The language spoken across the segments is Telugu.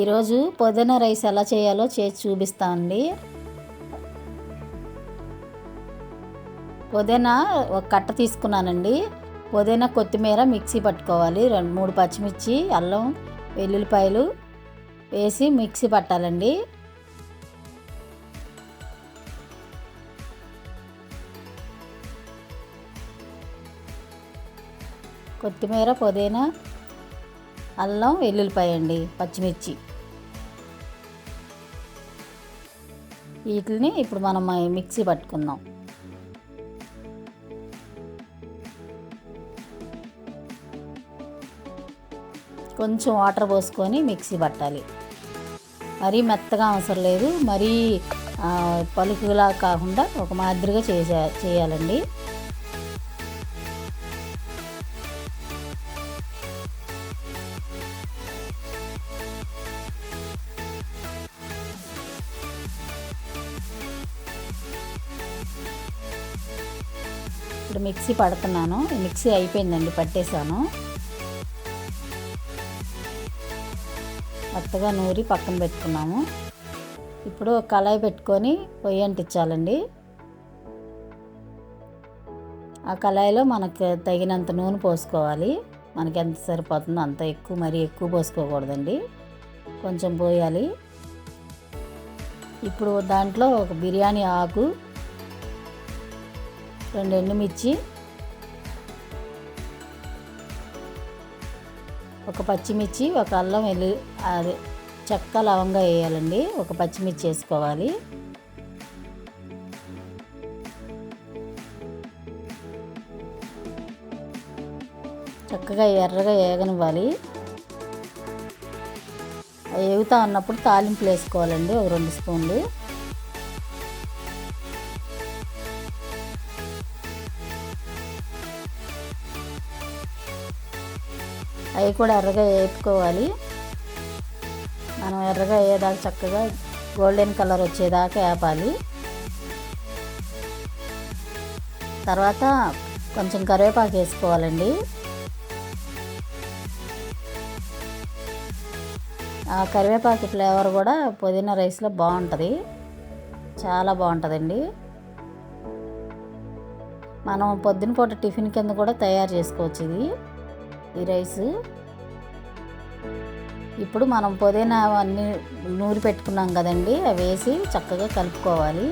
ఈరోజు పుదీనా రైస్ ఎలా చేయాలో చేసి చూపిస్తామండి పుదీనా ఒక కట్ట తీసుకున్నానండి. పుదీనా కొత్తిమీర మిక్సీ పట్టుకోవాలి. రెండు మూడు పచ్చిమిర్చి అల్లం వెల్లుల్లిపాయలు వేసి మిక్సీ పట్టాలండి. కొత్తిమీర పుదీనా అల్లం వెల్లుల్లిపాయ అండి పచ్చిమిర్చి. వీటిని ఇప్పుడు మనం మిక్సీ పట్టుకుందాం. కొంచెం వాటర్ పోసుకొని మిక్సీ పట్టాలి. మరీ మెత్తగా అవసరం లేదు. మరీ పలుకులా కాకుండా ఒక మాదిరిగా చేసే చేయాలండి. ఇప్పుడు మిక్సీ పడుతున్నాను. మిక్సీ అయిపోయిందండి పట్టేశాను. మెత్తగా నూరి పక్కన పెట్టుకున్నాము. ఇప్పుడు కళాయి పెట్టుకొని పొయ్యి అంటించాలండి. ఆ కళాయిలో మనకు తగినంత నూనె పోసుకోవాలి. మనకి ఎంత సరిపోతుందో అంత ఎక్కువ మరీ ఎక్కువ పోసుకోకూడదండి. కొంచెం పోయాలి. ఇప్పుడు దాంట్లో ఒక బిర్యానీ ఆకు రెండు ఎండుమిర్చి ఒక పచ్చిమిర్చి ఒక అల్లం వెల్లు అది చెక్క లవంగా వేయాలండి. ఒక పచ్చిమిర్చి వేసుకోవాలి. చక్కగా ఎర్రగా వేగనివ్వాలి. వేగుతా ఉన్నప్పుడు తాలింపులు వేసుకోవాలండి ఒక రెండు స్పూన్లు. అవి కూడా ఎర్రగా వేపుకోవాలి. మనం ఎర్రగా వేయదాకా చక్కగా గోల్డెన్ కలర్ వచ్చేదాకా వేపాలి. తర్వాత కొంచెం కరివేపాకు వేసుకోవాలండి. ఆ కరివేపాకు ఫ్లేవర్ కూడా పుదీనా రైస్లో బాగుంటుంది. చాలా బాగుంటుందండి. మనం పొద్దున పూట టిఫిన్ కింద కూడా తయారు చేసుకోవచ్చు ఇది. ఈ రైస్. ఇప్పుడు మనం పుదీనా అన్నీ నూరి పెట్టుకున్నాం కదండి అవి వేసి చక్కగా కలుపుకోవాలి.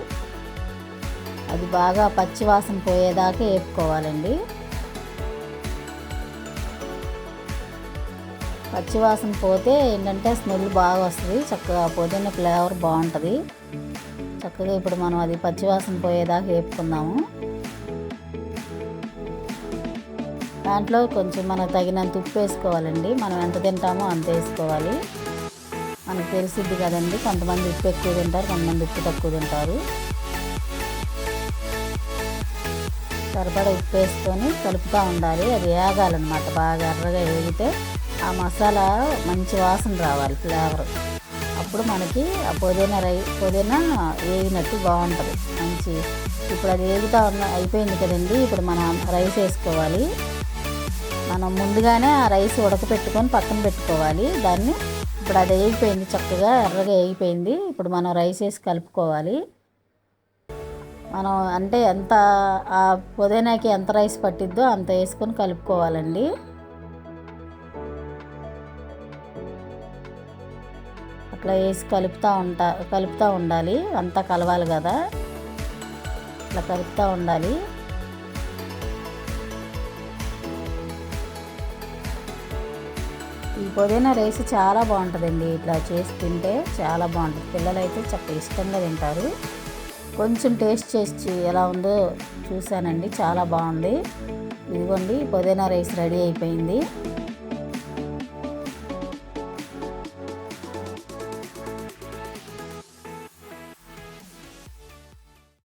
అది బాగా పచ్చివాసన పోయేదాకా వేపుకోవాలండి. పచ్చివాసన పోతే ఏంటంటే స్మెల్ బాగా వస్తుంది చక్కగా పుదీనా ఫ్లేవర్ బాగుంటుంది. చక్కగా ఇప్పుడు మనం అది పచ్చివాసన పోయేదాకా వేపుకుందాము. దాంట్లో కొంచెం మనకు తగినంత ఉప్పు వేసుకోవాలండి. మనం ఎంత తింటామో అంత వేసుకోవాలి. మనకు తెలిసిద్ది కదండి కొంతమంది ఉప్పు ఎక్కువ తింటారు కొంతమంది ఉప్పు తక్కువ తింటారు. సరిపడా ఉప్పు వేసుకొని కలుపుతూ ఉండాలి. అది వేగాలన్నమాట. బాగా ఎర్రగా వేగితే ఆ మసాలా మంచి వాసన రావాలి ఫ్లేవర్. అప్పుడు మనకి ఆ పుదీనా రై పుదీనా వేగినట్టు బాగుంటుంది. మంచి ఇప్పుడు అది వేగుతా ఉన్న అయిపోయింది కదండి. ఇప్పుడు మనం రైస్ వేసుకోవాలి. మనం ముందుగానే ఆ రైస్ ఉడకపెట్టుకొని పక్కన పెట్టుకోవాలి. దాన్ని ఇప్పుడు అది వేగిపోయింది చక్కగా ఎర్రగా వేగిపోయింది. ఇప్పుడు మనం రైస్ వేసి కలుపుకోవాలి. మనం అంటే ఎంత ఆ పుదీనాకి ఎంత రైస్ పట్టిద్దో అంత వేసుకొని కలుపుకోవాలండి. అట్లా వేసి కలుపుతూ ఉంటా కలుపుతూ ఉండాలి. అంతా కలవాలి కదా. ఇట్లా కలుపుతూ ఉండాలి. ఈ పుదీనా రైస్ చాలా బాగుంటుందండి. ఇట్లా చేసి తింటే చాలా బాగుంటుంది. పిల్లలు అయితే చక్కగా ఇష్టంగా తింటారు. కొంచెం టేస్ట్ చేసి ఎలా ఉందో చూశానండి. చాలా బాగుంది. ఇదిగోండి పుదీనా రైస్ రెడీ అయిపోయింది.